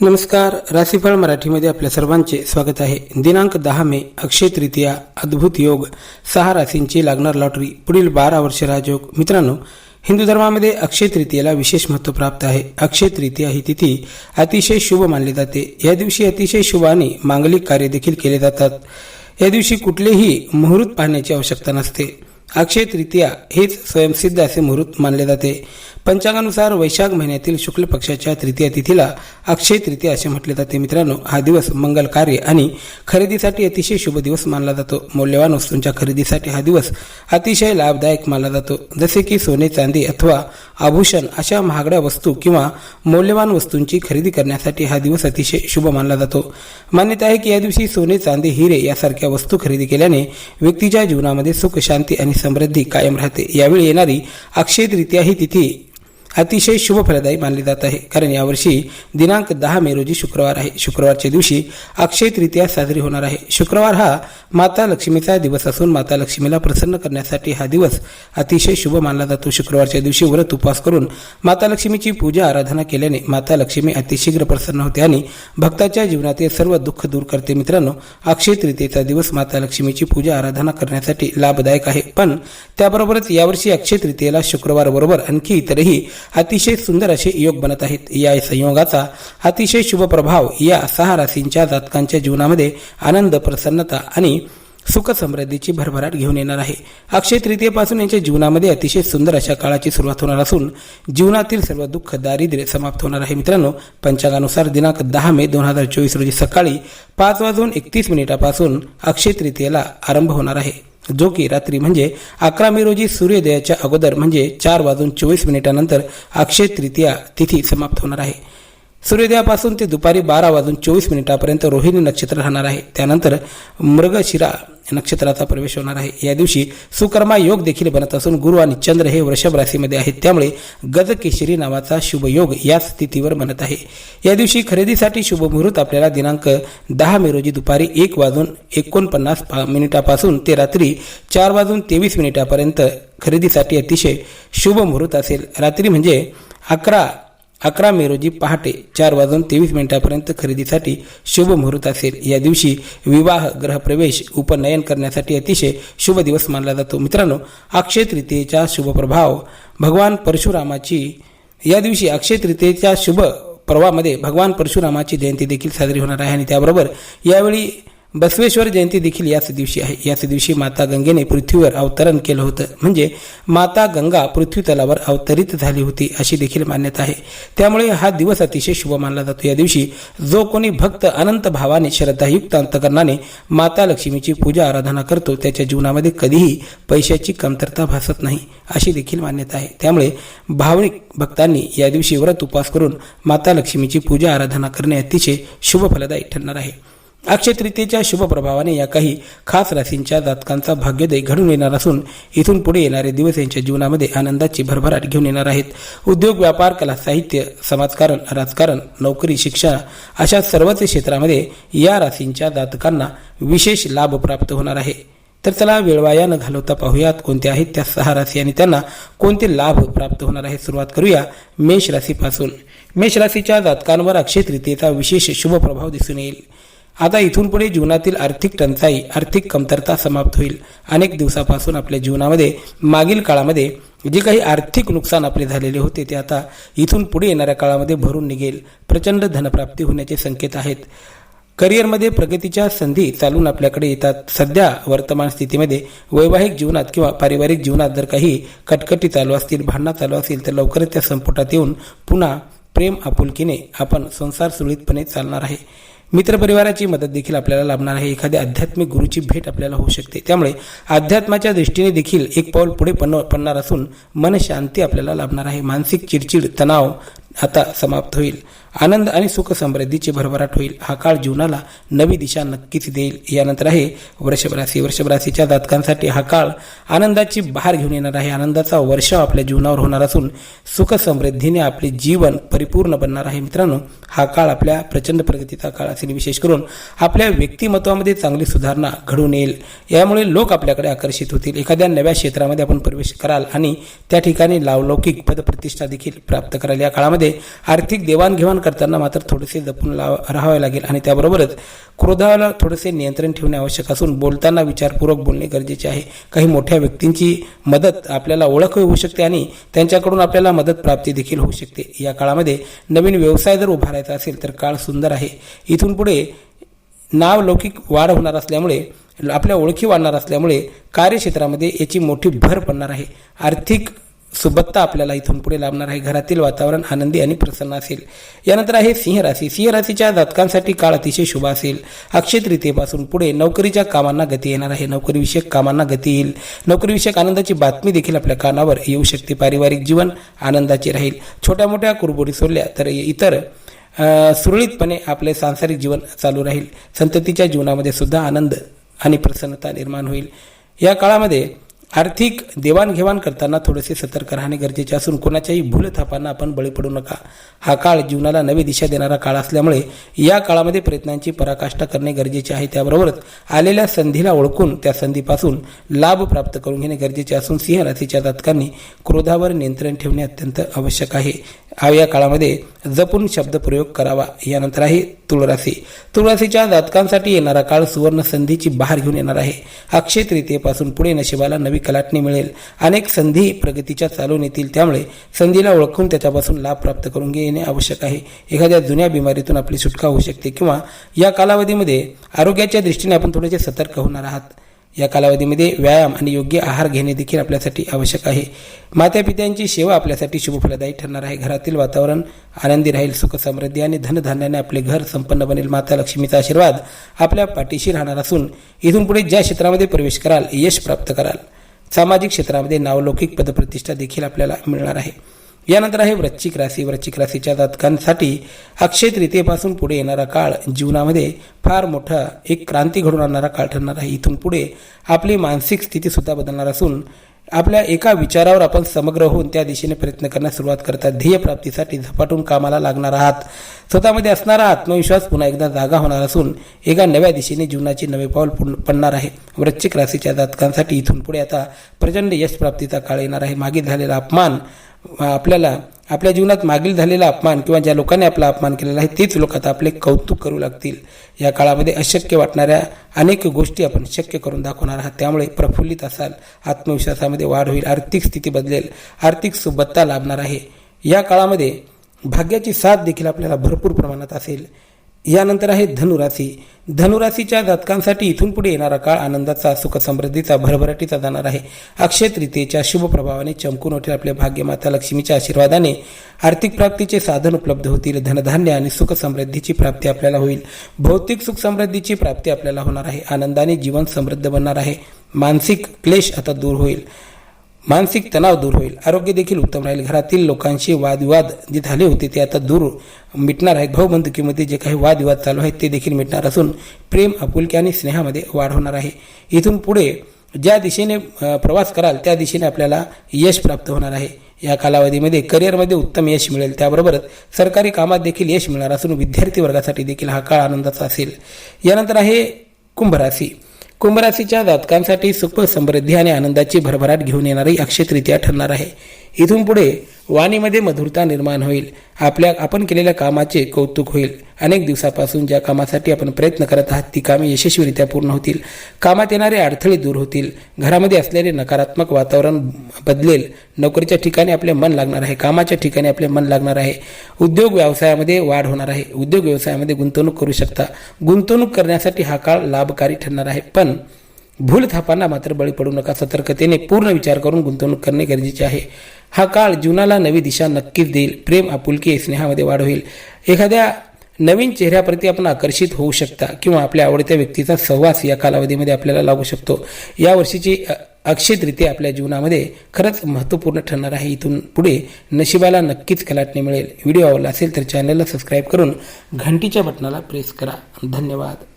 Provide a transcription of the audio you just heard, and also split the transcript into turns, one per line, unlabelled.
नमस्कार राशीफळ मराठीमध्ये आपल्या सर्वांचे स्वागत आहे. दिनांक दहा मे अक्षय तृतीया अद्भुत योग सहा राशींची लागणार लॉटरी पुढील बारा वर्ष राजयोग. मित्रांनो हिंदू धर्मामध्ये अक्षय तृतीयेला विशेष महत्त्व प्राप्त आहे. अक्षय तृतीया ही तिथी अतिशय शुभ मानली जाते. या दिवशी अतिशय शुभ आणि मांगलिक कार्य देखील केले जातात. या दिवशी कुठलेही मुहूर्त पाहण्याची आवश्यकता नसते. अक्षय तृतीया हेच स्वयंसिद्ध असे मुहूर्त मानले जाते. पंचांगानुसार वैशाख महिन्यातील शुक्ल पक्षाच्या तृतीय तिथीला अक्षय तृतीया असे म्हटले जाते. मित्रांनो हा दिवस मंगल कार्य आणि खरेदीसाठी अतिशय शुभ दिवस मानला जातो. मौल्यवान वस्तूंच्या खरेदीसाठी हा दिवस अतिशय लाभदायक मानला जातो. जसे की सोने चांदी अथवा आभूषण अशा महागड्या वस्तू किंवा मौल्यवान वस्तूंची खरेदी करण्यासाठी हा दिवस अतिशय शुभ मानला जातो. मान्यता आहे की या दिवशी सोने चांदी हिरे यासारख्या वस्तू खरेदी केल्याने व्यक्तीच्या जीवनामध्ये सुख शांती आणि समृद्धी कायम राहते. यावेळी येणारी अक्षय तृतीया ही तिथी अतिशय शुभ फलदायी मानली जात आहे. कारण यावर्षी दिनांक दहा मे रोजी शुक्रवार आहे. शुक्रवारच्या दिवशी अक्षय तृतीया साजरी होणार आहे. शुक्रवार हा माता लक्ष्मीचा दिवस असून माता लक्ष्मीला प्रसन्न करण्यासाठी हा दिवस अतिशय शुभ मानला जातो. शुक्रवारच्या दिवशी व्रत उपवास करून माता लक्ष्मीची पूजा आराधना केल्याने माता लक्ष्मी अतिशीघ्र प्रसन्न होते आणि भक्ताच्या जीवनातील सर्व दुःख दूर करते. मित्रांनो अक्षय तृतीयेचा दिवस माता लक्ष्मीची पूजा आराधना करण्यासाठी लाभदायक आहे. पण त्याबरोबरच यावर्षी अक्षय तृतीयेला शुक्रवार बरोबर आणखी इतरही अतिशय सुंदर असे योग बनत आहेत. या संयोगाचा अतिशय शुभ प्रभाव या सहा राशींच्या जातकांच्या जीवनामध्ये आनंद प्रसन्नता आणि सुख समृद्धीची भरभराट घेऊन येणार आहे. अक्षय तृतीयेपासून यांच्या जीवनामध्ये अतिशय सुंदर अशा काळाची सुरुवात होणार असून जीवनातील सर्व दुःख दारिद्र्य समाप्त होणार आहे. मित्रांनो पंचांगानुसार दिनांक दहा मे दोन हजार चोवीस रोजी सकाळी पाच वाजून एकतीस मिनिटापासून अक्षय तृतीयेला आरंभ होणार आहे. जो की रात्री म्हणजे अकरा मे रोजी सूर्योदयाच्या अगोदर म्हणजे चार वाजून चोवीस मिनिटानंतर अक्षय तृतीया तिथी समाप्त होणार आहे. सूर्योदयापासून ते दुपारी बारा वाजून चोवीस मिनिटापर्यंत रोहिणी नक्षत्र राहणार आहे. त्यानंतर मृगशिरा नक्षत्राचा प्रवेश होणार आहे. या दिवशी सुकर्मा योग देखील बनत असून गुरु आणि चंद्र हे वृषभ राशीमध्ये आहेत. त्यामुळे गजकेशरी नावाचा शुभ योग या स्थितीवर बनत आहे. या दिवशी खरेदीसाठी शुभ मुहूर्त आपल्याला दिनांक दहा मे रोजी दुपारी एक वाजून एकोणपन्नास पा- मिनिटापासून ते रात्री चार वाजून तेवीस मिनिटापर्यंत खरेदीसाठी अतिशय शुभ मुहूर्त असेल. रात्री म्हणजे अकरा अकरा मे रोजी पहाटे चार वाजून तेवीस मिनिटापर्यंत खरेदीसाठी शुभ मुहूर्त असेल. या दिवशी विवाह ग्रहप्रवेश उपनयन करण्यासाठी अतिशय शुभ दिवस मानला जातो. मित्रांनो अक्षय तृतीयेचा शुभ प्रभाव भगवान परशुरामाची या दिवशी अक्षय तृतीयेच्या शुभ पर्वामध्ये भगवान परशुरामाची जयंती देखील साजरी होणार आहे आणि त्याबरोबर यावेळी बसवेश्वर जयंती देखील याच दिवशी आहे. याच दिवशी माता गंगेने पृथ्वीवर अवतरण केलं होतं. म्हणजे माता गंगा पृथ्वी तलावर अवतरित झाली होती अशी देखील मान्यता आहे. त्यामुळे हा दिवस अतिशय शुभ मानला जातो. या दिवशी जो कोणी भक्त अनंत भावाने श्रद्धायुक्त अंतकरणाने माता लक्ष्मीची पूजा आराधना करतो त्याच्या जीवनामध्ये कधीही पैशाची कमतरता भासत नाही अशी देखील मान्यता आहे. त्यामुळे भावनिक भक्तांनी या दिवशी व्रत उपवास करून माता लक्ष्मीची पूजा आराधना करणे अतिशय शुभ फलदायी ठरणार आहे. अक्षय तृतीयेच्या या काही खास राशींच्या जातकांचा भाग्योदय घडून येणार असून इथून पुढे येणारे दिवस यांच्या जीवनामध्ये आनंदाची भरभराट घेऊन येणार आहेत. उद्योग व्यापार कला साहित्य समाजकारण राजकारण नोकरी शिक्षण अशा सर्वच क्षेत्रामध्ये या राशींच्या जातकांना विशेष लाभ प्राप्त होणार आहे. तर चला वेळवाया न घालवता पाहूयात कोणत्या आहेत त्या सहा राशी आणि त्यांना कोणते लाभ प्राप्त होणार आहे सुरुवात करूया मेष राशीपासून. मेष राशीच्या जातकांवर अक्षय तृतीयेचा विशेष शुभ प्रभाव दिसून येईल. आता इथून पुढे जीवनातील आर्थिक टंचाई आर्थिक कमतरता समाप्त होईल. अनेक दिवसापासून आपल्या जीवनामध्ये मागील काळामध्ये जे काही आर्थिक नुकसान आपले झालेले होते ते आता इथून पुढे येणाऱ्या काळामध्ये भरून निघेल. प्रचंड धनप्राप्ती होण्याचे संकेत आहेत. करिअरमध्ये प्रगतीच्या संधी चालून आपल्याकडे येतात. सध्या वर्तमान स्थितीमध्ये वैवाहिक जीवनात किंवा पारिवारिक जीवनात जर काही कटकटी चालू असतील भांडणं चालू असतील तर लवकरच त्या संपुटात येऊन पुन्हा प्रेम आपुलकीने आपण संसार सुरळीतपणे चालणार आहे. मित्रपरिवाराची मदत देखील आपल्याला लाभणार आहे. एखाद्या आध्यात्मिक गुरुची भेट आपल्याला होऊ शकते. त्यामुळे अध्यात्माच्या दृष्टीने देखील एक पाऊल पुढे पण पडणार असून मनशांती आपल्याला लाभणार आहे. मानसिक चिडचिड तणाव आता समाप्त होईल. आनंद आणि सुख समृद्धीची भरभराट होईल. हा काळ जीवनाला नवी दिशा नक्कीच देईल. यानंतर आहे वृषभ राशी. वृषभ राशीच्या जातकांसाठी हा काळ आनंदाची बहार घेऊन येणार आहे. आनंदाचा वर्ष आपल्या जीवनावर होणार असून सुख समृद्धीने आपले जीवन परिपूर्ण बनणार आहे. मित्रांनो हा काळ आपल्या प्रचंड प्रगतीचा काळ असेल. विशेष करून आपल्या व्यक्तिमत्वामध्ये चांगली सुधारणा घडून येईल. यामुळे लोक आपल्याकडे आकर्षित होतील. एखाद्या नव्या क्षेत्रामध्ये आपण प्रवेश कराल आणि त्या ठिकाणी लावलौकिक पदप्रतिष्ठा देखील प्राप्त कराल. या काळामध्ये आर्थिक देवाणघेवाण करताना मात्र थोडेसे जपून लाव राहावे लागेल. आणि त्याबरोबरच क्रोधाला थोडेसे नियंत्रण ठेवणे आवश्यक असून बोलताना विचारपूर्वक बोलणे गरजेचे आहे. काही मोठ्या व्यक्तींची मदत आपल्याला ओळख होऊ शकते आणि त्यांच्याकडून आपल्याला मदत प्राप्ती देखील होऊ शकते. या काळामध्ये नवीन व्यवसाय जर उभारायचा असेल तर काळ सुंदर आहे. इथून पुढे नाव लौकिक वाढ होणार असल्यामुळे आपल्या ओळखी वाढणार असल्यामुळे कार्यक्षेत्रामध्ये याची मोठी भर पडणार आहे. आर्थिक सुबत्ता आपल्याला इथून पुढे लाभणार आहे. घरातील वातावरण आनंदी आणि प्रसन्न असेल. यानंतर आहे सिंह राशी सिंह राशीच्या जातकांसाठी काळ अतिशय शुभ असेल. अक्षयतृतीयेपासून पुढे नोकरीच्या कामांना गती येणार आहे. नोकरीविषयक कामांना गती येईल. नोकरीविषयक आनंदाची बातमी देखील आपल्या कानावर येऊ शकते. पारिवारिक जीवन आनंदाचे राहील. छोट्या मोठ्या कुरबुरी सोडल्या तर इतर सुरळीतपणे आपले सांसारिक जीवन चालू राहील. संततीच्या जीवनामध्ये सुद्धा आनंद आणि प्रसन्नता निर्माण होईल. या काळामध्ये आर्थिक देवाणघेवाण करताना थोडेसे सतर्क राहणे गरजेचे असून कोणाच्याही भूलथापांना आपण बळी पडू नका. हा काळ जीवनाला नवी दिशा देणारा काळ असल्यामुळे या काळामध्ये प्रयत्नांची पराकाष्ठा करणे गरजेचे आहे. त्याबरोबरच आलेल्या संधीला ओळखून त्या संधीपासून लाभ प्राप्त करून घेणे गरजेचे असून सिंह राशीच्या जातकांनी क्रोधावर नियंत्रण ठेवणे अत्यंत आवश्यक आहे. या काळामध्ये जपून शब्दप्रयोग करावा. यानंतर आहे तुळराशी. तुळराशीच्या जातकांसाठी येणारा काळ सुवर्ण संधीची बहार घेऊन येणार आहे. अक्षय तृतीयेपासून पुढे नशिबाला नवी कलाटणी मिळेल. अनेक संधी प्रगतीच्या चालून येतील त्यामुळे संधीला ओळखून त्याच्यापासून लाभ प्राप्त करून घेणे आवश्यक आहे. एखाद्या जुन्या बिमारीतून आपली सुटका होऊ शकते किंवा या कालावधीमध्ये आरोग्याच्या दृष्टीने आपण थोडेसे सतर्क होणार आहात. या कालावधीमध्ये व्यायाम आणि योग्य आहार घेणे देखील आपल्यासाठी आवश्यक आहे. मातापित्यांची सेवा आपल्यासाठी शुभफलदायी ठरणार आहे. घरातील वातावरण आनंदी राहील सुख समृद्धी आणि धनधान्याने आपले घर संपन्न बनेल. माता लक्ष्मीचा आशीर्वाद आपल्या पाठीशी राहणार असून इथून पुढे ज्या क्षेत्रामध्ये प्रवेश कराल यश प्राप्त कराल. सामाजिक क्षेत्रामध्ये नावलौकिक पदप्रतिष्ठा देखील आपल्याला मिळणार आहे. यानंतर आहे वृश्चिक राशी. वृश्चिक राशीच्या जातकांसाठी अक्षय तृतीयेपासून पुढे येणारा काळ जीवनामध्ये फार मोठा एक क्रांती घडून आणणारा काळ ठरणार आहे. इथून पुढे आपली मानसिक स्थितीसुद्धा बदलणार असून आपल्या एका विचारावर आपण समग्र होऊन त्या दिशेने प्रयत्न करण्यास सुरुवात करतात ध्येय प्राप्तीसाठी झपाटून कामाला लागणार आहात. स्वतःमध्ये असणारा आत्मविश्वास पुन्हा एकदा जागा होणार असून एका नव्या दिशेने जीवनाचे नवे पाऊल पडणार आहे. वृश्चिक राशीच्या जातकांसाठी इथून पुढे आता प्रचंड यशप्राप्तीचा काळ येणार आहे. मागे झालेला अपमान आपल्याला आपल्या जीवनात मागील झालेला अपमान किंवा ज्या लोकांनी आपला अपमान केलेला आहे तेच लोक आता आपले कौतुक करू लागतील. या काळामध्ये अशक्य वाटणाऱ्या अनेक गोष्टी आपण शक्य करून दाखवणार आहात. त्यामुळे प्रफुल्लित असाल आत्मविश्वासामध्ये वाढ होईल आर्थिक स्थिती बदलेल आर्थिक सुबत्ता लाभणार आहे. या काळामध्ये भाग्याची साथ देखील आपल्याला भरपूर प्रमाणात असेल. यानंतर आहे धनुराशी. धनुराशीच्या जातकांसाठी इथून पुढे येणारा काळ आनंदाचा सुख समृद्धीचा भरभराटीचा जाणार आहे. अक्षयत्रितेच्या शुभ प्रभावाने चमकून उठेल आपल्या भाग्यमाता लक्ष्मीच्या आशीर्वादाने. आर्थिक प्राप्तीचे साधन उपलब्ध होतील धनधान्य आणि सुख समृद्धीची प्राप्ती आपल्याला होईल. भौतिक सुख समृद्धीची प्राप्ती आपल्याला होणार आहे. आनंदाने जीवन समृद्ध बनणार आहे. मानसिक क्लेश आता दूर होईल. मानसिक तणाव दूर होईल. आरोग्य देखील उत्तम राहील. घरातील लोकांशी वादविवाद जे झाले होते ते आता दूर मिटणार आहेत भाऊबंधुकीमध्ये जे काही वादविवाद चालू आहेत ते देखील मिटणार असून प्रेम आपुलकी आणि स्नेहामध्ये वाढ होणार आहे. इथून पुढे ज्या दिशेने प्रवास कराल त्या दिशेने आपल्याला यश प्राप्त होणार आहे. या कालावधीमध्ये करिअरमध्ये उत्तम यश मिळेल. त्याबरोबरच सरकारी कामात देखील यश मिळणार असून विद्यार्थी वर्गासाठी देखील हा काळ आनंदाचा असेल. यानंतर आहे कुंभराशी. कुंभराशीच्या जातकांसाठी सुख समृद्धी आणि आनंदाची भरभराट घेऊन येणारी अक्षय तृतीया ठरणार आहे. इथून पुढे वाणीमध्ये मधुरता निर्माण होईल. आपल्या आपण केलेल्या कामाचे कौतुक होईल. अनेक दिवसापासून ज्या कामासाठी आपण प्रयत्न करत आहात ती कामे यशस्वीरित्या पूर्ण होतील. कामात येणारे अडथळे दूर होतील. घरामध्ये असलेले नकारात्मक वातावरण बदलेल. नोकरीच्या ठिकाणी आपले मन लागणार आहे. कामाच्या ठिकाणी आपले मन लागणार आहे. उद्योग व्यवसायामध्ये वाढ होणार आहे. उद्योग व्यवसायामध्ये गुंतवणूक करू शकता. गुंतवणूक करण्यासाठी हा काळ लाभकारी ठरणार आहे. पण भूल थापांना मात्र बळी पडू नका. सतर्कतेने पूर्ण विचार करून गुंतवणूक करणे गरजेचे आहे. हा काळ जीवनाला नवी दिशा नक्कीच देईल. प्रेम आपुलकी स्नेहामध्ये वाढ होईल. एखाद्या नवीन चेहऱ्याप्रती आपण आकर्षित होऊ शकता किंवा आपल्या आवडत्या व्यक्तीचा सहवास या कालावधीमध्ये आपल्याला लागू शकतो. या वर्षीची अ- आपल्या जीवनामध्ये खरंच महत्त्वपूर्ण ठरणार आहे. इथून पुढे नशिबाला नक्कीच कलाटणी मिळेल. व्हिडिओ आवडला असेल तर चॅनलला सबस्क्राईब करून घंटीच्या बटनाला प्रेस करा. धन्यवाद.